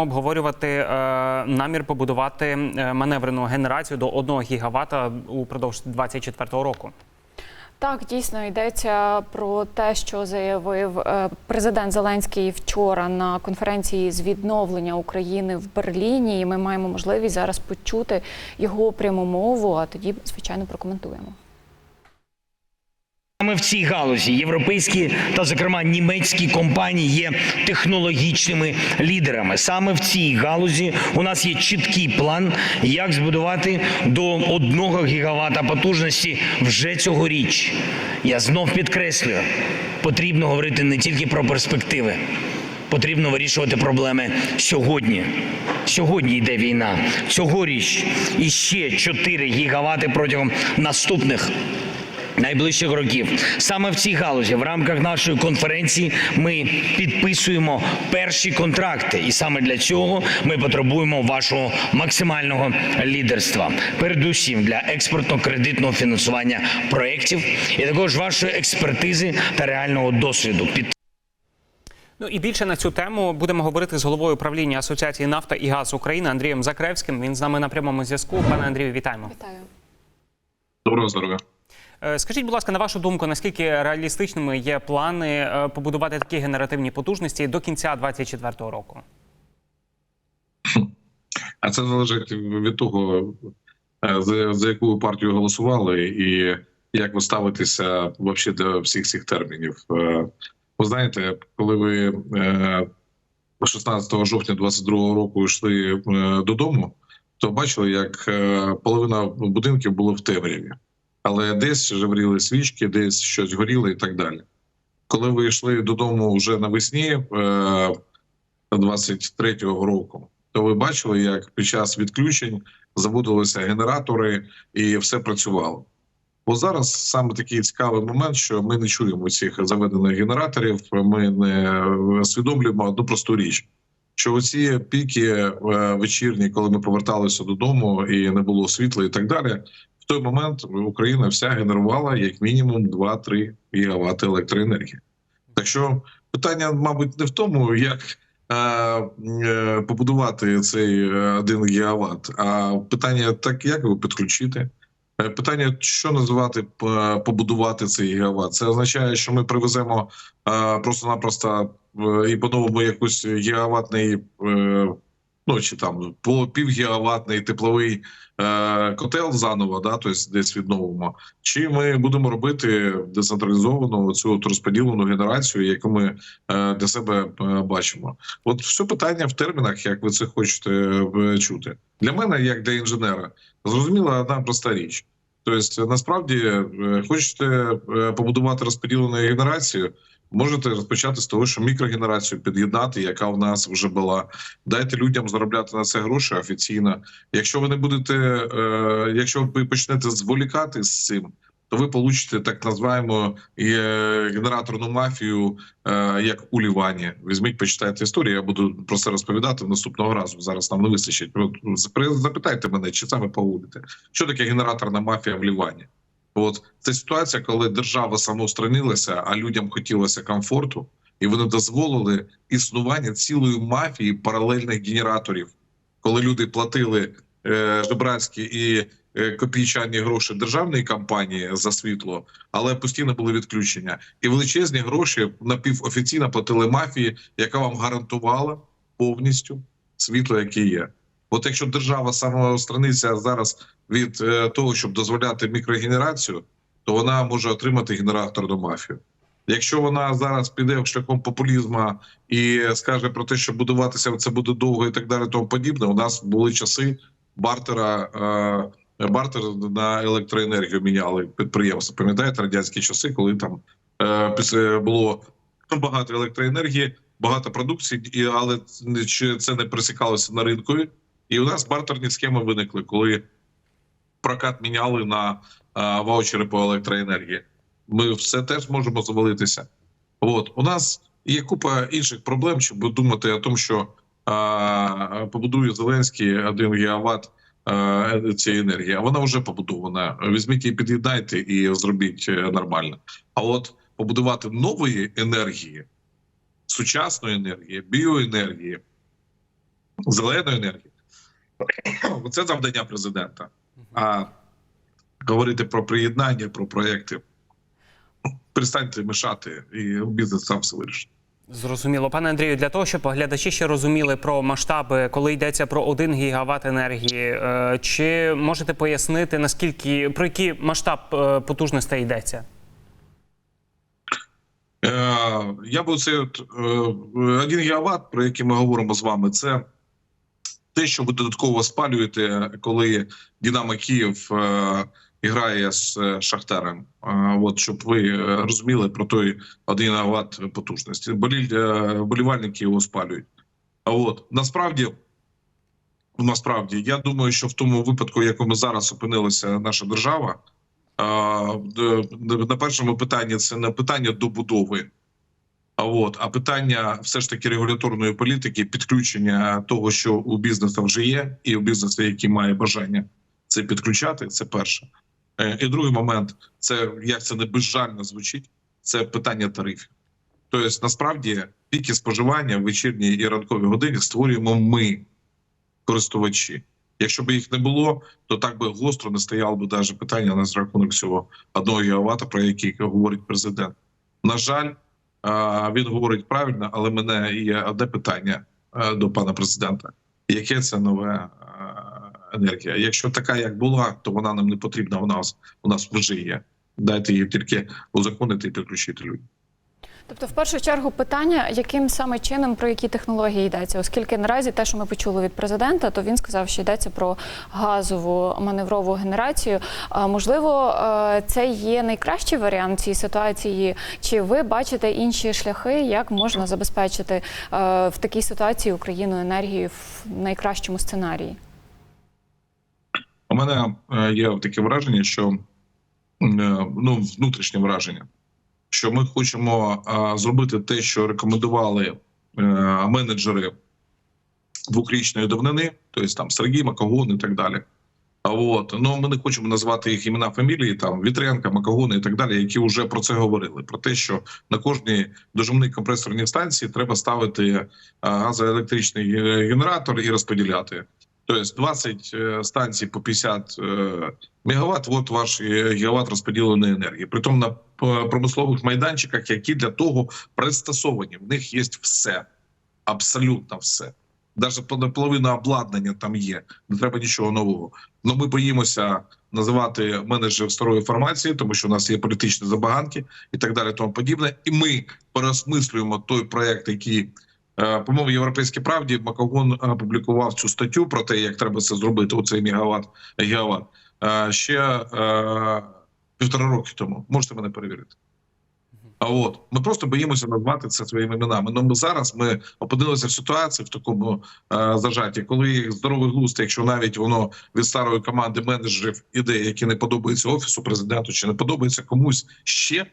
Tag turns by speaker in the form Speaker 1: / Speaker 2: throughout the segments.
Speaker 1: обговорювати е, намір побудувати е, маневрену генерацію до 1 гігавата упродовж 2024 року.
Speaker 2: Так, дійсно йдеться про те, що заявив е, президент Зеленський вчора на конференції з відновлення України в Берліні. І ми маємо можливість зараз почути його пряму мову, а тоді, звичайно, прокоментуємо.
Speaker 3: В цій галузі європейські та, зокрема, німецькі компанії є технологічними лідерами. Саме в цій галузі у нас є чіткий план, як збудувати до 1 гігавата потужності вже цьогоріч. Я знов підкреслюю, потрібно говорити не тільки про перспективи. Потрібно вирішувати проблеми сьогодні. Сьогодні йде війна. Цьогоріч іще 4 гігавати протягом наступних найближчих років. Саме в цій галузі в рамках нашої конференції ми підписуємо перші контракти, і саме для цього ми потребуємо вашого максимального лідерства. Передусім для експортно-кредитного фінансування проєктів і також вашої експертизи та реального досвіду.
Speaker 1: Ну і більше на цю тему будемо говорити з головою правління Асоціації нафта і газ України Андрієм Закревським. Він з нами на прямому зв'язку. Пане Андрію, вітаємо.
Speaker 2: Вітаю.
Speaker 4: Доброго здоров'я.
Speaker 1: Е, Скажіть, будь ласка, на вашу думку, наскільки реалістичними є плани е, побудувати такі генеративні потужності до кінця 2024 року?
Speaker 4: А це залежить від того, е, за, за яку партію голосували, і як ви ставитеся взагалі до всіх цих термінів. Ви знаєте, коли ви е, 16 жовтня 22 року йшли додому, то бачили, як половина будинків було в темряві, але десь жевріли свічки, десь щось горіло і так далі. Коли ви йшли додому вже навесні е, 23-го року, то ви бачили, як під час відключень заводилися генератори і все працювало. Бо зараз саме такий цікавий момент, що ми не чуємо цих заведених генераторів. Ми не усвідомлюємо одну просту річ, що оці піки е, вечірні, коли ми поверталися додому і не було світла, і так далі. В той момент Україна вся генерувала як мінімум 2-3 гігавати електроенергії. Так що питання, мабуть, не в тому, як е, е, побудувати цей е, 1 гігават, а питання так, як його підключити. Е, Питання, що називати побудувати цей гігават? Це означає, що ми привеземо е, просто-напросто е, і по-новому якийсь гігаватний, е, ну чи там по півгігаватний тепловий е, котел заново, да, тобто десь відновимо. Чи ми будемо робити децентралізовану цю розподілену генерацію, яку ми е, для себе е, бачимо? От все питання в термінах, як ви це хочете е, чути. Для мене, як для інженера, зрозуміла одна проста річ. Тобто, насправді, е, хочете побудувати розподілену генерацію, можете розпочати з того, що мікрогенерацію під'єднати, яка в нас вже була. Дайте людям заробляти на це гроші офіційно. Якщо ви не будете, е, якщо ви почнете зволікати з цим, то ви получите так називаємо е, генераторну мафію, е, як у Лівані. Візьміть, почитайте історію. Я буду про це розповідати наступного разу. Зараз нам не вистачить. Запитайте мене, чи саме поводите. Що таке генераторна мафія в Лівані? От це ситуація, коли держава самоустранилася, а людям хотілося комфорту, і вони дозволили існування цілої мафії паралельних генераторів, коли люди платили е, жебрацькі і е, копійчані гроші державної компанії за світло, але постійно були відключення, і величезні гроші напівофіційно платили мафії, яка вам гарантувала повністю світло, яке є. От якщо держава самоустраниться зараз від е, того, щоб дозволяти мікрогенерацію, то вона може отримати генераторну мафію. Якщо вона зараз піде шляхом популізму і скаже про те, що будуватися це буде довго і так далі, тому подібне, у нас були часи бартера. Е, бартер на електроенергію міняли підприємства. Пам'ятаєте радянські часи, коли там е, було багато електроенергії, багато продукції, і але це не присікалося на ринку. І у нас бартерні схеми виникли, коли прокат міняли на е, ваучери по електроенергії. Ми все теж можемо завалитися. От у нас є купа інших проблем, щоб думати о тому, що е, побудує Зеленський 1 гігават е, цієї енергії. А вона вже побудована. Візьміть її, під'єднайте і зробіть нормально. А от побудувати нової енергії, сучасної енергії, біоенергії. зеленої енергії. Це завдання президента. А говорити про приєднання, про проекти. Перестаньте мішати, і бізнес сам все вирішить.
Speaker 1: Зрозуміло, пане Андрію, для того, щоб глядачі ще розуміли про масштаби, коли йдеться про 1 гігават енергії, е, чи можете пояснити наскільки про який масштаб е, потужностей йдеться?
Speaker 4: Е, Я би це один гігават, про який ми говоримо з вами, це те, що ви додатково спалюєте, коли Динамо Київ е, грає з е, Шахтарем. Е, От щоб ви е, розуміли про той 1 гігават потужності. Болі, е, болівальники його спалюють. А от насправді. Насправді, я думаю, що в тому випадку, в якому зараз опинилася наша держава, на першому питанні це не питання добудови, а от а питання все ж таки регуляторної політики, підключення того, що у бізнесу вже є, і у бізнесу, який має бажання це підключати. Це перше. Е, І другий момент це як це не безжально звучить. Це питання тарифів. Тобто, насправді, піки споживання в вечірній і ранковій годині створюємо ми, користувачі. Якщо б їх не було, то так би гостро не стояло б навіть питання на рахунок цього одного гігавата, про який говорить президент. На жаль, він говорить правильно, але мене є одне питання е, до пана президента: яке це нове е, енергія? Якщо така, як була, то вона нам не потрібна. У нас у нас вже є. Дайте її тільки узаконити і підключити людям.
Speaker 2: Тобто, в першу чергу, питання, яким саме чином про які технології йдеться, оскільки наразі те, що ми почули від президента, то він сказав, що йдеться про газову маневрову генерацію. Можливо, е, це є найкращий варіант цієї ситуації. Чи ви бачите інші шляхи, як можна забезпечити е, в такій ситуації Україну енергією в найкращому сценарії?
Speaker 4: У мене е, є таке враження, що ну внутрішнє враження, що ми хочемо зробити те, що рекомендували е, менеджери двохрічної давнини, тобто там Сергій Макогон і так далі. А от ну ми не хочемо назвати їх імена фамілії, там Вітренка, Макогони і так далі, які вже про це говорили. Про те, що на кожній дожимній компресорній станції треба ставити е, газоелектричний генератор і розподіляти. Тобто 20 е, станцій по 50 е, мегаватт, от ваш е, гігават розподіленої енергії. Притом на промислових майданчиках, які для того пристосовані. В них є все, абсолютно все. Навіть половина обладнання там є, не треба нічого нового. Ну ми боїмося називати менеджерів старої формації, тому що у нас є політичні забаганки і так далі, тому подібне. І ми переосмислюємо той проект, який Е, По-моєму, європейській правді Макогон опублікував цю статтю про те, як треба це зробити. Оцей мегаватт гігават е, ще е, півтора роки тому. Можете мене перевірити. А от ми просто боїмося назвати це своїми іменами. Ну ми зараз ми опинилися в ситуації в такому е, зажаті, коли здоровий глузд, якщо навіть воно від старої команди менеджерів іде, які не подобаються офісу президенту, чи не подобається комусь ще.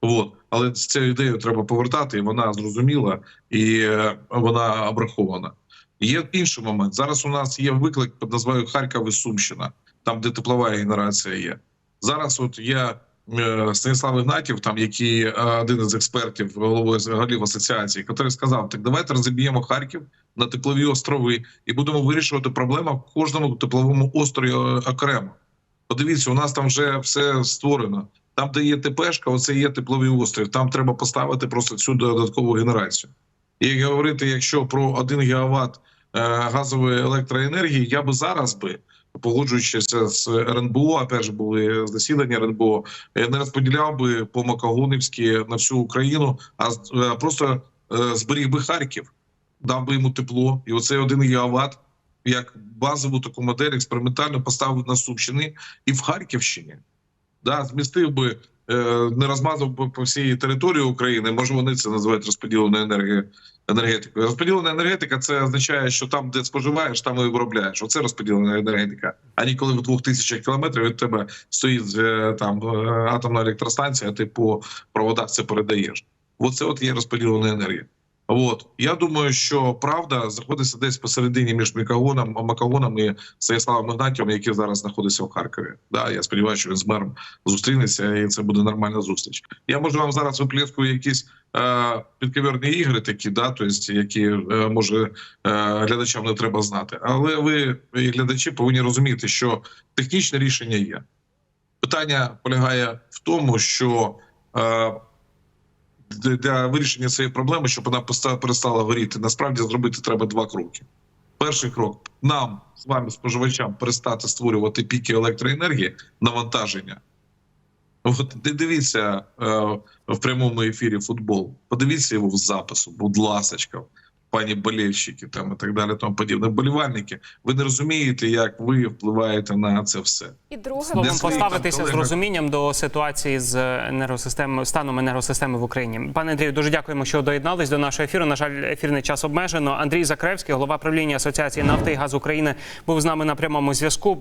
Speaker 4: От, але з цією ідеєю треба повертати, і вона зрозуміла і е, вона обрахована. Є інший момент. Зараз у нас є виклик під назвою Харків і Сумщина, там де теплова генерація є. Зараз от є е, Станіслав Ігнатів, там який е, один із експертів, головою голів асоціації, який сказав: так давайте розіб'ємо Харків на теплові острови і будемо вирішувати проблему в кожному тепловому острові е, окремо. Подивіться, у нас там вже все створено. Там, де є ТПшка, оце є тепловий острів. Там треба поставити просто цю додаткову генерацію. І говорити, якщо про 1 гігават газової електроенергії, я би зараз би, погоджуючись з РНБО, опять же були засідання РНБО, е, не розподіляв би по Макогонівськи на всю Україну, а е, просто е, зберіг би Харків, дав би йому тепло, і оцей 1 гігават як базову таку модель експериментально поставив на Сумщині і в Харківщині. Да, змістив би, е, не розмазав би по всій території України. Може, вони це називають розподіленою енергією енергетикою. Розподілена енергетика це означає, що там, де споживаєш, там і виробляєш. Оце розподілена енергетика. А ніколи в двох тисячах кілометрів від тебе стоїть е, там е, атомна електростанція, ти по проводах це передаєш. Оце от є розподілена енергія. От я думаю, що правда знаходиться десь посередині між Макагоном, Макагоном і Станіславом Ігнатієм, який зараз знаходиться в Харкові. Да, я сподіваюся, що він з мером зустрінеться, і це буде нормальна зустріч. Я можу вам зараз виплескую якісь е, підковерні ігри, такі, да, тобто, які е, може е, глядачам не треба знати. Але ви, і глядачі, повинні розуміти, що технічне рішення є. Питання полягає в тому, що е, для- вирішення цієї проблеми, щоб вона перестала горіти, насправді зробити треба два кроки. Перший крок нам з вами, споживачам, перестати створювати піки електроенергії, навантаження. От ди- дивіться е, в прямому ефірі футбол. Подивіться його в запису, будь ласочка, пані болельщики там і так далі, тому подібне. Болівальники, ви не розумієте, як ви впливаєте на це все.
Speaker 2: І друге
Speaker 1: Словом,
Speaker 4: Де
Speaker 1: поставитися
Speaker 4: там
Speaker 1: з розумінням до ситуації з енергосистеми станом енергосистеми в Україні. Пане Андрію, дуже дякуємо, що доєднались до нашого ефіру. На жаль, ефірний час обмежено. Андрій Закревський, голова правління Асоціації нафти і газу України, був з нами на прямому зв'язку.